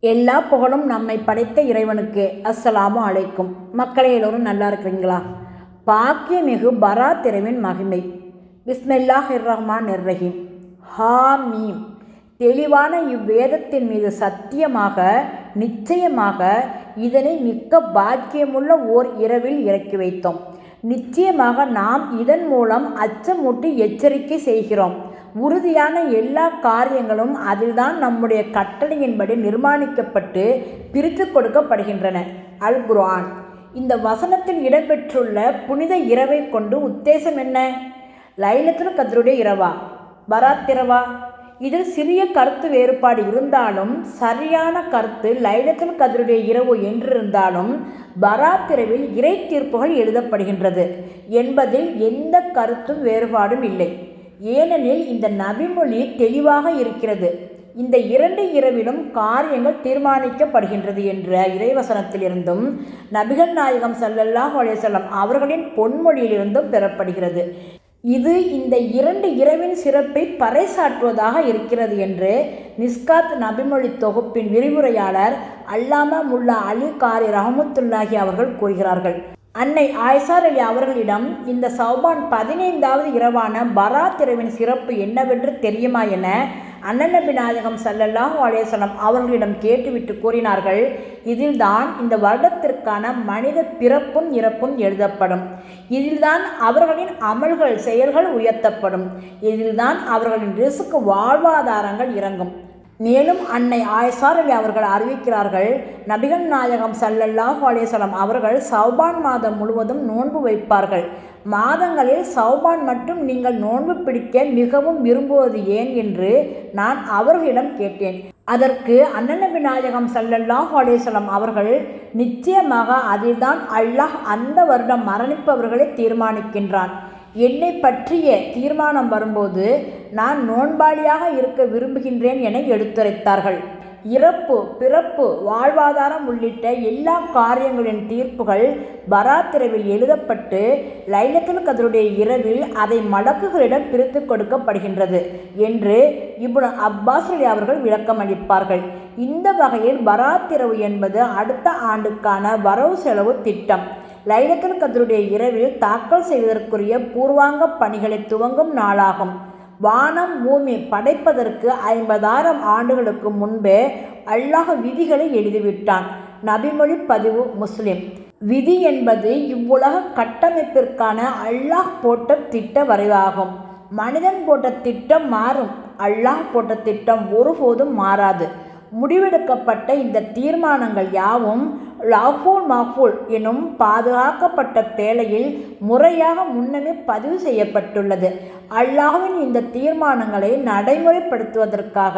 எல்லா புகழும் நம்மை படைத்த இறைவனுக்கு. அஸ்ஸலாமு அழைக்கும் மக்களே எல்லோரும் நல்லா இருக்கிறீங்களா? பாக்கியமிகு பராத் இறைவன் மகிமை. ஹிர்ரஹ்மான் ரஹ்மான் ஹா மீம் தெளிவான இவ்வேதத்தின் மீது சத்தியமாக நிச்சயமாக இதனை மிக்க பாக்கியமுள்ள ஓர் இரவில் இறக்கி வைத்தோம். நிச்சயமாக நாம் இதன் மூலம் அச்சமூட்டி எச்சரிக்கை செய்கிறோம். உறுதியான எல்லா காரியங்களும் அதில்தான் நம்முடைய கட்டளையின்படி நிர்மாணிக்கப்பட்டு பிரித்து கொடுக்கப்படுகின்றன. அல் குர்ஆன் இந்த வசனத்தில் இடம்பெற்றுள்ள புனித இரவை கொண்டு உத்தேசம் என்ன? லைலத்துல் கதருடைய இரவா? பராத் இரவா? இதில் சிறிய கருத்து வேறுபாடு இருந்தாலும் சரியான கருத்து லைலத்துல் கதருடைய இரவு என்றிருந்தாலும் பராத்திரவில் இறை தீர்ப்புகள் எழுதப்படுகின்றது. என்பதில் எந்த கருத்தும் வேறுபாடும் இல்லை. ஏனெனில் இந்த நபிமொழி தெளிவாக இருக்கிறது. இந்த இரண்டு இரவிலும் காரியங்கள் தீர்மானிக்கப்படுகின்றது என்ற இறைவசனத்திலிருந்தும் நபிகள் நாயகம் சல்லல்லாஹ் அலைஹி அவர்களின் பொன்மொழியிலிருந்தும் பெறப்படுகிறது. இது இந்த இரண்டு இரவின் சிறப்பை பறைசாற்றுவதாக இருக்கிறது என்று நிஸ்காத் நபிமொழி தொகுப்பின் விரிவுரையாளர் அல்லாமா முல்லா அலி காரி ரஹமத்துல்லாஹி அவர்கள் கூறுகிறார்கள். அன்னை ஆய்சார் அலி அவர்களிடம் இந்த சௌபான் பதினைந்தாவது இரவான பராத் இரவின் சிறப்பு என்னவென்று தெரியுமா என அண்ணநபி நாயகம் சல்லல்லாஹு அலேசலம் அவர்களிடம் கேட்டுவிட்டு கூறினார்கள். இதில்தான் இந்த வருடத்திற்கான மனித பிறப்பும் இறப்பும் எழுதப்படும். இதில்தான் அவர்களின் அமல்கள் செயல்கள் உயர்த்தப்படும். இதில்தான் அவர்களின் ரிசுக்கு வாழ்வாதாரங்கள் இறங்கும். மேலும் அன்னை ஆயசார் அலி அவர்கள் அறிவிக்கிறார்கள் நபிகள் நாயகம் சல்லல்லாஹு அலேசலம் அவர்கள் சௌபான் மாதம் முழுவதும் நோன்பு வைப்பார்கள். மாதங்களில் சௌபான் மட்டும் நீங்கள் நோன்பு பிடிக்க மிகவும் விரும்புவது ஏன் என்று நான் அவர்களிடம் கேட்டேன். அதற்கு அண்ணநபி நாயகம் சல்லல்லாஹு அலேசலம் அவர்கள் நிச்சயமாக அதில்தான் அல்லாஹ் அந்த வருடம் மரணிப்பவர்களை தீர்மானிக்கின்றான். என்னை பற்றிய தீர்மானம் வரும்போது நான் நோன்பாளியாக இருக்க விரும்புகின்றேன் என எடுத்துரைத்தார்கள். இறப்பு பிறப்பு வாழ்வாதாரம் உள்ளிட்ட எல்லா காரியங்களின் தீர்ப்புகள் பராத்திரவில் எழுதப்பட்டு லைலத்தில் கதருடைய இரவில் அதை மடக்குகளிடம் பிரித்து கொடுக்கப்படுகின்றது என்று இப்னு அப்பாஸ் அலி அவர்கள் விளக்கம் அளிப்பார்கள் இந்த வகையில் பராத்திரவு என்பது அடுத்த ஆண்டுக்கான வரவு செலவு திட்டம். லைலத்துல் கதருடைய இரவில் தாக்கல் செய்வதற்குரிய பூர்வாங்க பணிகளை துவங்கும் நாளாகும். வானம் பூமி படைப்பதற்கு ஐம்பதாயிரம் ஆண்டுகளுக்கு முன்பே அல்லாஹ் விதிகளை எழுதிவிட்டான். நபிமொழி பதிவு முஸ்லிம். விதி என்பது இவ்வுலக கட்டமைப்பிற்கான அல்லாஹ் போட்ட திட்ட வரைவாகும். மனிதன் போட்ட திட்டம் மாறும். அல்லாஹ் போட்ட திட்டம் ஒருபோதும் மாறாது. முடிவெடுக்கப்பட்ட இந்த தீர்மானங்கள் யாவும் லாஃபூல் மாஃபூல் எனும் பாதுகாக்கப்பட்ட பேழையில் முறையாக முன்னமே பதிவு செய்யப்பட்டுள்ளது. அல்லாஹின் இந்த தீர்மானங்களை நடைமுறைப்படுத்துவதற்காக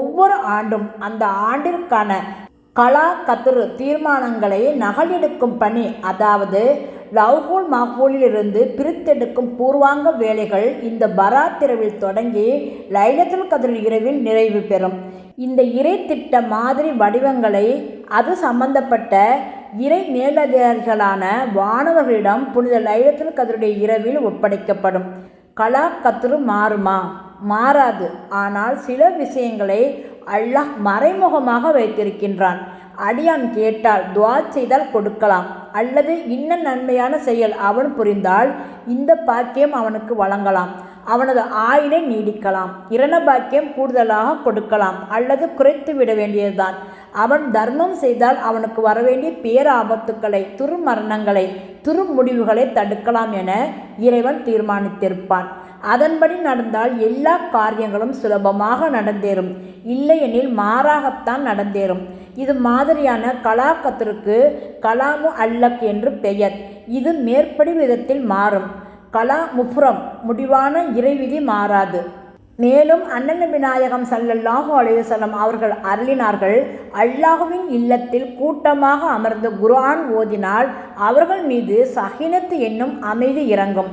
ஒவ்வொரு ஆண்டும் அந்த ஆண்டிற்கான கலா கத்துரு தீர்மானங்களை நகலெடுக்கும் பணி அதாவது லவ்ஹூல் மஹூலிலிருந்து பிரித்தெடுக்கும் பூர்வாங்க வேலைகள் இந்த பராத்திரவில் தொடங்கி லைலத்துல் கதிர் இரவில் நிறைவு பெறும். இந்த இறை திட்ட மாதிரி வடிவங்களை அது சம்பந்தப்பட்ட இறை மேலதிகாரிகளான வானவர்களிடம் புனித லைவத்தில் கதருடைய இரவில் ஒப்படைக்கப்படும். கலா கத்துரு மாறுமா? மாறாது. ஆனால் சில விஷயங்களை அல்லாஹ் மறைமுகமாக வைத்திருக்கின்றான். அடியான் கேட்டால் துவா செய்தால் கொடுக்கலாம். அல்லது இன்ன நன்மையான செயல் அவன் புரிந்தால் இந்த பாக்கியம் அவனுக்கு வழங்கலாம். அவனது ஆயுளை நீடிக்கலாம். இரண பாக்கியம் கூடுதலாக கொடுக்கலாம். அல்லது குறைத்து விட வேண்டியதுதான். அவன் தர்மம் செய்தால் அவனுக்கு வரவேண்டிய பேராபத்துக்களை துருமரணங்களை துருமுடிவுகளை தடுக்கலாம் என இறைவன் தீர்மானித்திருப்பான். அதன்படி நடந்தால் எல்லா காரியங்களும் சுலபமாக நடந்தேறும். இல்லையெனில் மாறாகத்தான் நடந்தேறும். இது மாதிரியான கலாக்கத்திற்கு கலாமு அல்லக் என்று பெயர். இது மேற்படி விதத்தில் மாறும். கலா முப்புறம் முடிவான இறைவிதி மாறாது. மேலும் அண்ணன் விநாயகம் சல்லல்லாஹு அலையுசல்லம் அவர்கள் அருளினார்கள் அல்லாஹுவின் இல்லத்தில் கூட்டமாக அமர்ந்து குர்ஆன் ஓதினால் அவர்கள் மீது சஹினத்து என்னும் அமைதி இறங்கும்.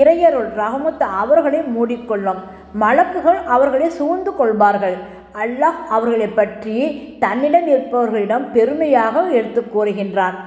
இறையருள் ரஹமத்து அவர்களை மூடிக்கொள்ளும். மலக்குகள் அவர்களை சூழ்ந்து கொள்வார்கள். அல்லாஹ் அவர்களை பற்றி தன்னிடம் இருப்பவர்களிடம் பெருமையாக எடுத்து கூறுகின்றான்.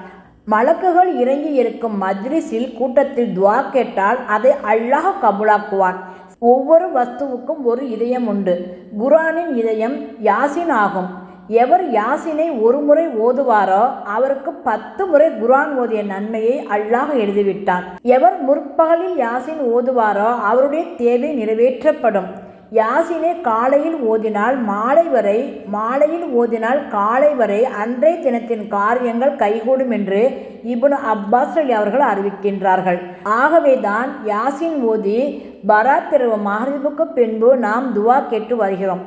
மலக்குகள் இறங்கி இருக்கும் மத்ரிஸில் கூட்டத்தில் துவா கேட்டால் அதை அல்லாஹ் கபுலாக்குவான். ஒவ்வொரு வஸ்துவுக்கும் ஒரு இதயம் உண்டு. குரானின் இதயம் யாசின் ஆகும். எவர் யாசினை ஒரு முறை ஓதுவாரோ அவருக்கு பத்து முறை குரான் ஓதிய நன்மையை அல்லாஹ் எழுதிவிட்டான். எவர் முற்பகலில் யாசின் ஓதுவாரோ அவருடைய தேவை நிறைவேற்றப்படும். யாசினை காலையில் ஓதினால் மாலை வரை மாலையில் ஓதினால் காலை வரை அன்றைய தினத்தின் காரியங்கள் கைகூடும் என்று இபுன் அப்பாஸ் அலி அவர்கள் அறிவிக்கின்றார்கள். ஆகவேதான் யாசின் ஓதி பராத் இரவு மஹரிபுக்கு பின்பு நாம் துவா கேட்டு வருகிறோம்.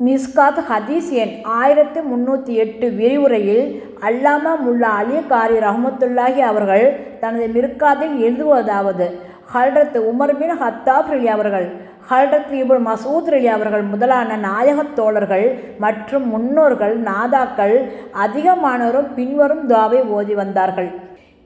மிஸ்காத் ஹதீஸ் எண் ஆயிரத்து முந்நூற்றி எட்டு விரிவுரையில் அல்லாமா முல்லா அலி காரி ரஹமத்துல்லாஹி அவர்கள் தனது மிர்காத்தில் எழுதுவதாவது ஹல்ரத் உமர் பின் ஹத்தாப் அலி அவர்கள் ஹல்ரத் இபுல் மசூத் அலி அவர்கள் முதலான நாயகத் தோழர்கள் மற்றும் முன்னோர்கள் நாதாக்கள் அதிகமானோரும் பின்வரும் துவாவை ஓதி வந்தார்கள்.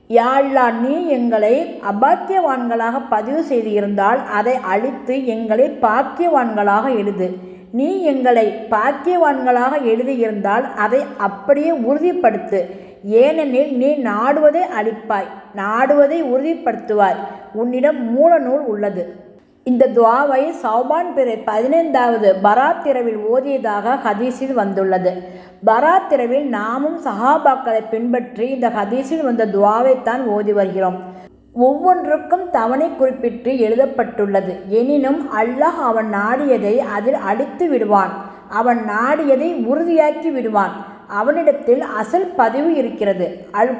யாழ்லா நீ எங்களை அபாக்கியவான்களாக பதிவு செய்து இருந்தால் அதை அழித்து எங்களை பாக்கியவான்களாக எழுது. நீ எங்களை பாக்கியவான்களாக எழுதியிருந்தால் அதை அப்படியே உறுதிப்படுத்து. ஏனெனில் நீ நாடுவதை அழிப்பாய் நாடுவதை உறுதிப்படுத்துவாய். உன்னிடம் மூலநூல் உள்ளது. இந்த துவாவை சௌபான் பிறை பதினைந்தாவது பராத்திரவில் ஓதியதாக ஹதீஸில் வந்துள்ளது. பராத்திரவில் நாமும் சஹாபாக்களை பின்பற்றி இந்த ஹதீஸில் வந்த துவாவைத்தான் ஓதி வருகிறோம். ஒவ்வொன்றுக்கும் தவணை குறிப்பிட்டு எழுதப்பட்டுள்ளது. எனினும் அல்லாஹ் அவன் நாடியதை அதில் அடித்து விடுவான். அவன் நாடியதை உறுதியாக்கி விடுவான். அவனிடத்தில் அசல் பதிவு இருக்கிறது. அல்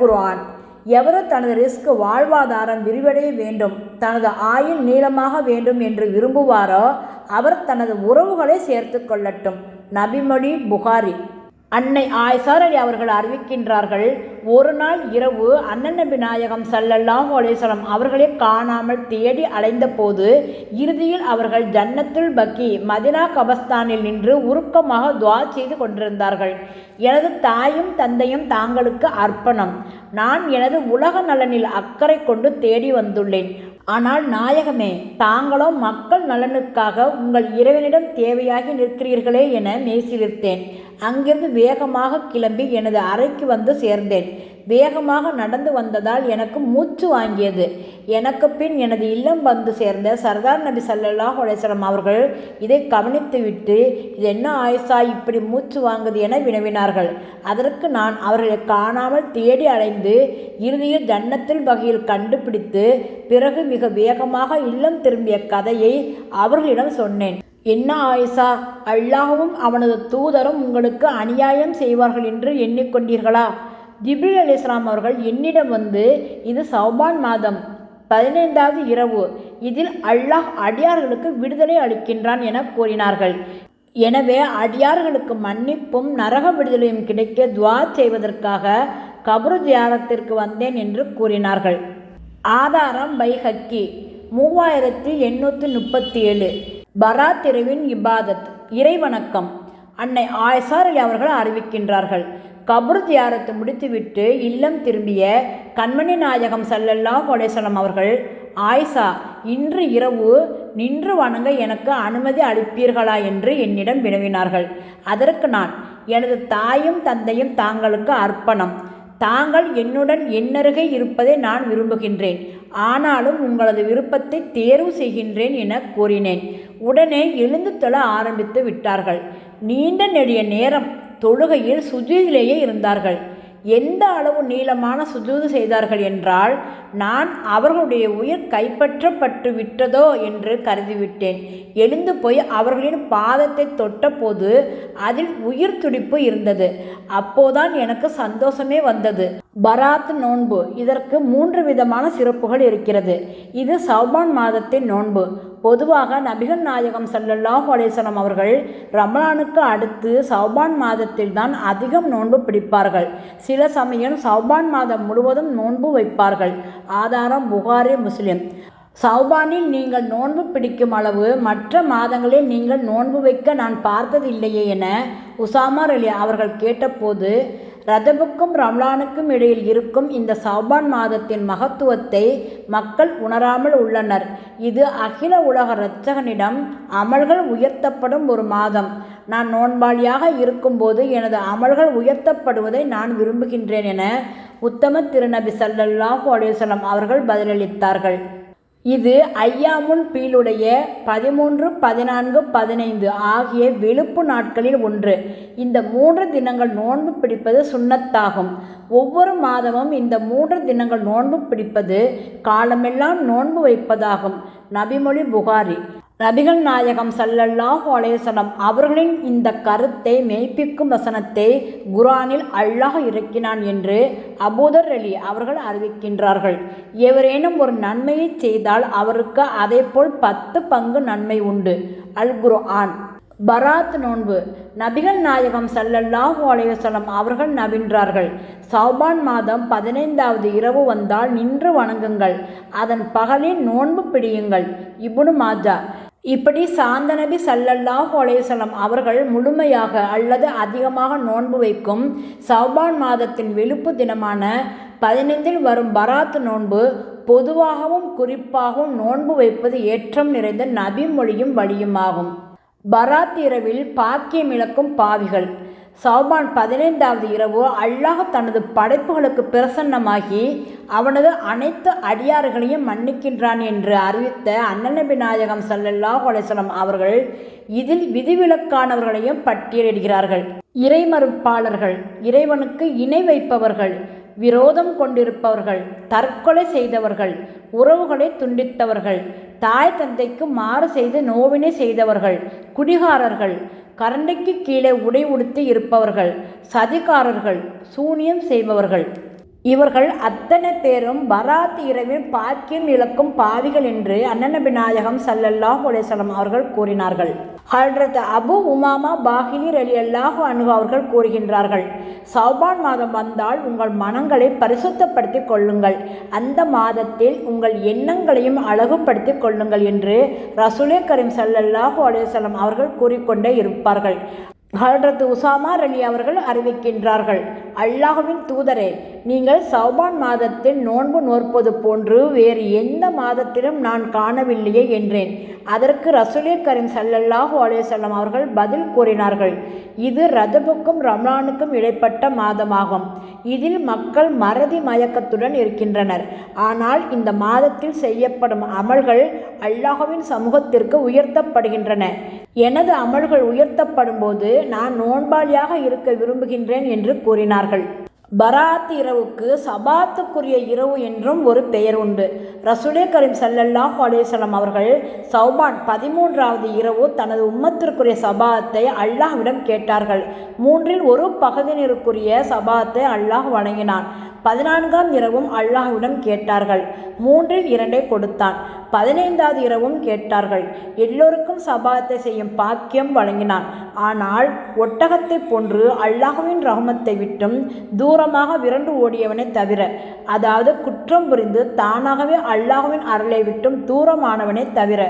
குர்ஆன் எவரோ தனது ரிஸ்க் வாழ்வாதாரம் விரிவடைய வேண்டும் தனது ஆயுள் நீளமாக வேண்டும் என்று விரும்புவாரோ அவர் தனது உறவுகளை சேர்த்து கொள்ளட்டும். நபிமொழி புகாரி. அன்னை ஆய்சாரடி அவர்கள் அறிவிக்கின்றார்கள் ஒரு நாள் இரவு அண்ணன் நபி நாயகம் சல்லல்லாஹு அலேஸ்வரம் அவர்களே காணாமல் தேடி அலைந்த போது இறுதியில் அவர்கள் ஜன்னத்துல் பக்கி மதினா கபஸ்தானில் நின்று உருக்கமாக துவா செய்து கொண்டிருந்தார்கள். எனது தாயும் தந்தையும் தாங்களுக்கு அர்ப்பணம். நான் எனது உலக நலனில் அக்கறை கொண்டு தேடி வந்துள்ளேன். ஆனால் நாயகமே தாங்களும் மக்கள் நலனுக்காக உங்கள் இறைவனிடம் தேவையாகி நிற்கிறீர்களே என மெய்சிலிர்த்தேன் அங்கிருந்து வேகமாக கிளம்பி எனது அறைக்கு வந்து சேர்ந்தேன். வேகமாக நடந்து வந்ததால் எனக்கு மூச்சு வாங்கியது. எனக்கு பின் எனது இல்லம் வந்து சேர்ந்த சர்தார் நபி சல்லல்லாஹ் அலேஸ்வரம் அவர்கள் இதை கவனித்துவிட்டு இது என்ன ஆயுசா? இப்படி மூச்சு வாங்குது என வினவினார்கள். அதற்கு நான் அவர்களை காணாமல் தேடி அலைந்து இறுதியில் ஜன்னத்தில் வகையில் கண்டுபிடித்து பிறகு மிக வேகமாக இல்லம் திரும்பிய கதையை அவர்களிடம் சொன்னேன். என்ன ஆயிசா? அல்லாஹும் அவனது தூதரும் உங்களுக்கு அநியாயம் செய்வார்கள் என்று எண்ணிக்கொண்டீர்களா? ஜிப்ரில் அலி இஸ்லாம் அவர்கள் என்னிடம் வந்து இது சௌபான் மாதம் பதினைந்தாவது இரவு. இதில் அல்லாஹ் அடியார்களுக்கு விடுதலை அளிக்கின்றான் என கூறினார்கள். எனவே அடியார்களுக்கு மன்னிப்பும் நரக விடுதலையும் கிடைக்க துவா செய்வதற்காக கபரு தியாரத்திற்கு வந்தேன் என்று கூறினார்கள். ஆதாரம் பைஹக்கி மூவாயிரத்தி எண்ணூற்றி முப்பத்தி ஏழு பராத்திரவின் இபாதத் இறைவணக்கம். அன்னை ஆயசாரலி அலி அவர்கள் அறிவிக்கின்றார்கள். கபர் தியாரத்தை முடித்துவிட்டு இல்லம் திரும்பிய கண்மணி நாயகம் சல்லல்லாஹ் அலேசலம் அவர்கள் ஆயிஷா இன்று இரவு நின்று வணங்க எனக்கு அனுமதி அளிப்பீர்களா? என்று என்னிடம் வினவினார்கள். அதற்கு நான் எனது தாயும் தந்தையும் தாங்களுக்கு அர்ப்பணம். தாங்கள் என்னுடன் என்னருகே இருப்பதை நான் விரும்புகின்றேன். ஆனாலும் உங்களது விருப்பத்தை தேர்வு செய்கின்றேன் என கூறினேன். உடனே எழுந்து தொழ ஆரம்பித்து விட்டார்கள். நீண்ட நெடிய நேரம் தொழுகையில் சுஜூதிலேயே இருந்தார்கள். எந்த அளவு நீளமான சுஜூது செய்தார்கள் என்றால் நான் அவர்களுடைய உயிர் கைப்பற்றப்பட்டு விட்டதோ என்று கருதிவிட்டேன். எழுந்து போய் அவர்களின் பாதத்தை தொட்டபோது அதில் உயிர் துடிப்பு இருந்தது. அப்போதான் எனக்கு சந்தோஷமே வந்தது. பராத் நோன்பு. இதற்கு மூன்று விதமான சிறப்புகள் இருக்கிறது. இது சௌபான் மாதத்தின் நோன்பு. பொதுவாக நபிகள் நாயகம் சல்லல்லாஹு அலேசனம் அவர்கள் ரமலானுக்கு அடுத்து சௌபான் மாதத்தில் தான் அதிகம் நோன்பு பிடிப்பார்கள். சில சமயம் சௌபான் மாதம் முழுவதும் நோன்பு வைப்பார்கள். ஆதாரம் புகாரி முஸ்லிம். சௌபானில் நீங்கள் நோன்பு பிடிக்கும் அளவு மற்ற மாதங்களில் நீங்கள் நோன்பு வைக்க நான் பார்த்ததில்லையே என உசாமர் அலி அவர்கள் கேட்டபோது ரஜபுக்கும் ரம்லானுக்கும் இடையில் இருக்கும் இந்த சௌபான் மாதத்தின் மகத்துவத்தை மக்கள் உணராமல் உள்ளனர். இது அகில உலக இரட்சகனிடம் அமல்கள் உயர்த்தப்படும் ஒரு மாதம். நான் நோன்பாளியாக இருக்கும்போது எனது அமல்கள் உயர்த்தப்படுவதை நான் விரும்புகின்றேன் என உத்தம திருநபி சல்லல்லாஹு அலுவலம் அவர்கள் பதிலளித்தார்கள். இது ஐயாமுன் பீலுடைய பதிமூன்று பதினான்கு பதினைந்து ஆகிய வெளுப்பு நாட்களில் ஒன்று. இந்த மூன்று தினங்கள் நோன்பு பிடிப்பது சுண்ணத்தாகும். ஒவ்வொரு மாதமும் இந்த மூன்று தினங்கள் நோன்பு பிடிப்பது காலமெல்லாம் நோன்பு வைப்பதாகும். நபிமொழி புகாரி. நபிகள் நாயகம் சல்லல்லாஹு அலேசலம் அவர்களின் இந்த கருத்தை மெய்ப்பிக்கும் வசனத்தை குரானில் அல்லாஹ் இறக்கினான் என்று அபூதர் அலி அவர்கள் அறிவிக்கின்றார்கள். எவரேனும் ஒரு நன்மையை செய்தால் அவருக்கு அதேபோல் பத்து பங்கு நன்மை உண்டு. அல் குர்ஆன். பராத் நோன்பு. நபிகள் நாயகம் சல்லல்லாஹு அலைவசலம் அவர்கள் நவின்றார்கள். சௌபான் மாதம் பதினைந்தாவது இரவு வந்தால் நின்று வணங்குங்கள். அதன் பகலில் நோன்பு பிடியுங்கள். இப்னு மாஜா. இப்படி சாந்த நபி சல்லல்லாஹு அலைவசலம் அவர்கள் முழுமையாக அல்லது அதிகமாக நோன்பு வைக்கும் சௌபான் மாதத்தின் வெளுப்பு தினமான பதினைந்தில் வரும் பராத் நோன்பு பொதுவாகவும் குறிப்பாகவும் நோன்பு வைப்பது ஏற்றம் நிறைந்த நபி மொழியும் வழியுமாகும். பராத் இரவில் பாக்கியம் இழக்கும் பாவிகள். சௌபான் பதினைந்தாவது இரவு அல்லாஹ் தனது படைப்புகளுக்கு பிரசன்னமாகி அவனது அனைத்து அடியார்களையும் மன்னிக்கின்றான் என்று அறிவித்த அண்ணநபி நாயகம் சல்லல்லா அலிஸ்லாம் அவர்கள் இதில் விதிவிலக்கானவர்களையும் பட்டியலிடுகிறார்கள். இறைமறுப்பாளர்கள் இறைவனுக்கு இணை வைப்பவர்கள் விரோதம் கொண்டிருப்பவர்கள் தற்கொலை செய்தவர்கள் உறவுகளை துண்டித்தவர்கள் தாய் தந்தைக்கு மாறு செய்து நோவினை செய்தவர்கள் குடிகாரர்கள் கரண்டைக்கு கீழே உடை உடுத்தி இருப்பவர்கள் சதிகாரர்கள் சூனியம் செய்பவர்கள். இவர்கள் அத்தனை பேரும் பராத் இரவில் பாக்கியம் இழக்கும் பாவிகள் என்று அண்ணநபி நாயகம் சல்லல்லாஹ் அலேசலம் அவர்கள் கூறினார்கள். ஹல்ரத் அபு உமாமா பாகினி அலி அல்லாஹு அணுகு அவர்கள் கூறுகின்றார்கள் சௌபான் மாதம் வந்தால் உங்கள் மனங்களை பரிசுத்தப்படுத்திக் கொள்ளுங்கள். அந்த மாதத்தில் உங்கள் எண்ணங்களையும் அழகுபடுத்திக் கொள்ளுங்கள் என்று ரசூலே கரீம் சல்லல்லாஹு அலேசலம் அவர்கள் கூறிக்கொண்டே இருப்பார்கள். ஹல்ரத் உசாமா அலி அவர்கள் அறிவிக்கின்றார்கள். அல்லாஹுவின் தூதரே நீங்கள் சௌபான் மாதத்தில் நோன்பு நோற்பது போன்று வேறு எந்த மாதத்திலும் நான் காணவில்லையே என்றேன். அதற்கு ரசூலே கரீம் சல்லல்லாஹு அலேசல்லம் அவர்கள் பதில் கூறினார்கள். இது ரஜபுக்கும் ரம்லானுக்கும் இடைப்பட்ட மாதமாகும். இதில் மக்கள் மறதி மயக்கத்துடன் இருக்கின்றனர். ஆனால் இந்த மாதத்தில் செய்யப்படும் அமல்கள் அல்லாஹுவின் சமூகத்திற்கு உயர்த்தப்படுகின்றன. எனது அமல்கள் உயர்த்தப்படும் போது நான் நோன்பாளியாக இருக்க விரும்புகின்றேன் என்று கூறினார்கள். பராத் இரவுக்கு சபாத்துக்குரிய இரவு என்றும் ஒரு பெயர் உண்டு. ரசுலே கரீம் சல்லல்லாஹ் அலேசலம் அவர்கள் சௌபான் பதிமூன்றாவது இரவு தனது உம்மத்திற்குரிய சபாத்தை அல்லாஹ்விடம் கேட்டார்கள். மூன்றில் ஒரு பகுதியினருக்குரிய சபாத்தை அல்லாஹ் வழங்கினான் பதினான்காம் இரவும் அல்லாஹ்விடம் கேட்டார்கள். மூன்றில் இரண்டை கொடுத்தான். பதினைந்தாவது இரவும் கேட்டார்கள். எல்லோருக்கும் சபாத்தை செய்யும் பாக்கியம் வழங்கினான். ஆனால் ஒட்டகத்தை போன்று அல்லாஹுவின் ரஹமத்தை விட்டும் தூரமாக விரண்டு ஓடியவனை தவிர அதாவது குற்றம் புரிந்து தானாகவே அல்லாஹுவின் அருளை விட்டும் தூரமானவனை தவிர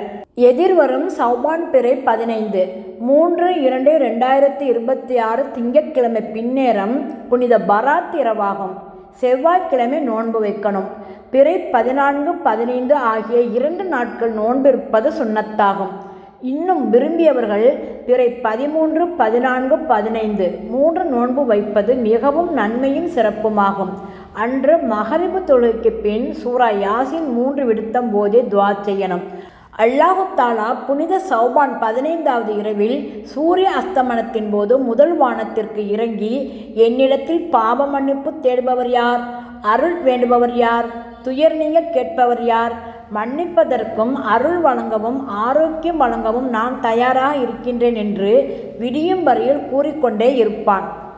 எதிர்வரும் சௌபான் பிறை பதினைந்து மூன்று இரண்டு ரெண்டாயிரத்தி இருபத்தி ஆறு திங்கட்கிழமை பின்னேரம் புனித பராத் இரவாகும். செவ்வாய்க்கிழமை நோன்பு வைக்கணும். பிறை பதினான்கு பதினைந்து ஆகிய இரண்டு நாட்கள் நோன்பு இருப்பது சுண்ணத்தாகும். இன்னும் விரும்பியவர்கள் பிறை பதிமூன்று பதினான்கு பதினைந்து மூன்று நோன்பு வைப்பது மிகவும் நன்மையும் சிறப்புமாகும். அன்று மகரிபு தொழுகைக்கு பின் சூரா யாசின் மூன்று விடுத்தம் போதே துவா செய்யணும். அல்லாஹுத்தாலா புனித சௌபான் பதினைந்தாவது இரவில் சூரிய அஸ்தமனத்தின் போது முதல் வானத்திற்கு இறங்கி என்னிடத்தில் பாவ மன்னிப்பு தேடுபவர் யார்? அருள் வேண்டுபவர் யார்? துயர் நீங்க கேட்பவர் யார்? மன்னிப்பதற்கும் அருள் வழங்கவும் ஆரோக்கியம் வழங்கவும் நான் தயாராக இருக்கின்றேன் என்று விடியும் வரையில் கூறிக்கொண்டே இருப்பான்.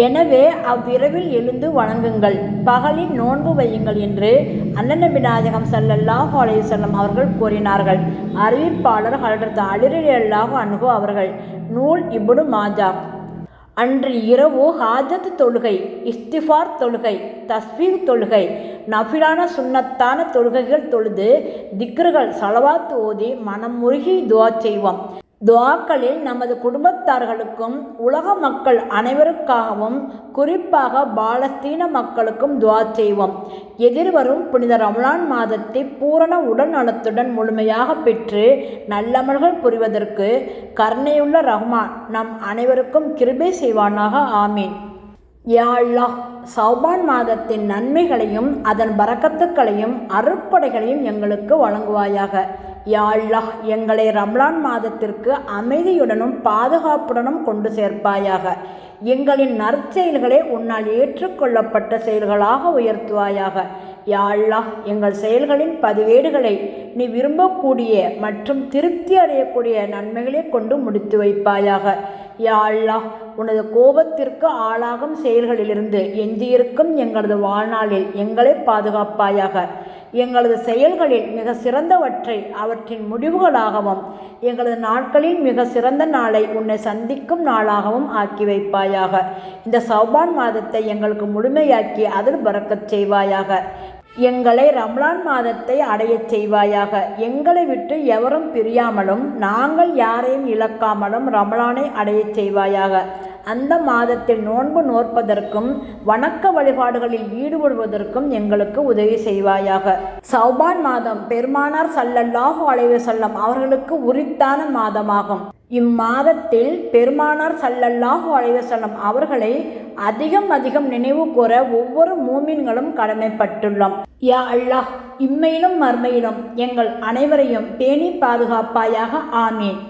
எனவே அவ்விரவில் எழுந்து வணங்குங்கள். பகலில் நோன்பு வையுங்கள் என்று அண்ணன் நாயகம் சல்லல்லாஹு அலையுசல்லம் அவர்கள் கூறினார்கள். அறிவிப்பாளர் ஹலரத் அலிரலி அல்லாஹு அணுகு அவர்கள் நூல் இபுடு மாஜா. அன்று இரவு ஹாஜத் தொழுகை இஸ்திஃபார் தொழுகை தஸ்வீர் தொழுகை நஃபிலான சுண்ணத்தான தொழுகைகள் தொழுது திக்ருகள் சலவாத்து ஓதி மனம் முருகி துவா செய்வோம். துவாக்களில் நமது குடும்பத்தார்களுக்கும் உலக மக்கள் அனைவருக்காகவும் குறிப்பாக பாலஸ்தீன மக்களுக்கும் துவா செய்வோம். எதிர்வரும் புனித ரமலான் மாதத்தை பூரண உடல் நலத்துடன் முழுமையாக பெற்று நல்லமல்கள் புரிவதற்கு கருணையுள்ள ரஹ்மான் நம் அனைவருக்கும் கிருபை செய்வானாக ஆமீன். யாழ்லா சௌபான் மாதத்தின் நன்மைகளையும் அதன் பறக்கத்துக்களையும் அருட்படைகளையும் எங்களுக்கு வழங்குவாயாக. யா எங்களை ரம்லான் மாதத்திற்கு அமைதியுடனும் பாதுகாப்புடனும் கொண்டு சேர்ப்பாயாக. எங்களின் நற்செயல்களே உன்னால் ஏற்றுக்கொள்ளப்பட்ட செயல்களாக உயர்த்துவாயாக. யா எங்கள் செயல்களின் பதிவேடுகளை நீ விரும்பக்கூடிய மற்றும் திருப்தி அடையக்கூடிய நன்மைகளை கொண்டு முடித்து வைப்பாயாக. யா உனது கோபத்திற்கு ஆளாகும் செயல்களிலிருந்து எஞ்சியிருக்கும் எங்களது வாழ்நாளில் எங்களை பாதுகாப்பாயாக. எங்களது செயல்களில் மிக சிறந்தவற்றை அவற்றின் முடிவுகளாகவும் எங்களது நாட்களில் மிக சிறந்த நாளை உன்னை சந்திக்கும் நாளாகவும் ஆக்கி வைப்பாயாக. இந்த சௌபான் மாதத்தை எங்களுக்கு முழுமையாக்கி அதில் பறக்கச் செய்வாயாக. எங்களை ரம்லான் மாதத்தை அடையச் செய்வாயாக. எங்களை விட்டு எவரும் பிரியாமலும் நாங்கள் யாரையும் இழக்காமலும் ரமலானை அடையச் செய்வாயாக. அந்த மாதத்தில் நோன்பு நோற்பதற்கும் வணக்க வழிபாடுகளில் ஈடுபடுவதற்கும் எங்களுக்கு உதவி செய்வாயாக. சௌபான் மாதம் பெருமானார் சல்லல்லாஹு அலைவசல்லம் அவர்களுக்கு உரித்தான மாதமாகும். இம்மாதத்தில் பெருமானார் சல்லல்லாஹு அலைவசல்லம் அவர்களை அதிகம் அதிகம் நினைவு கூற ஒவ்வொரு மூமின்களும் கடமைப்பட்டுள்ளோம். யா அல்லாஹ் இம்மையிலும் மர்மையிலும் எங்கள் அனைவரையும் பேணி பாதுகாப்பாயாக. ஆமீன்.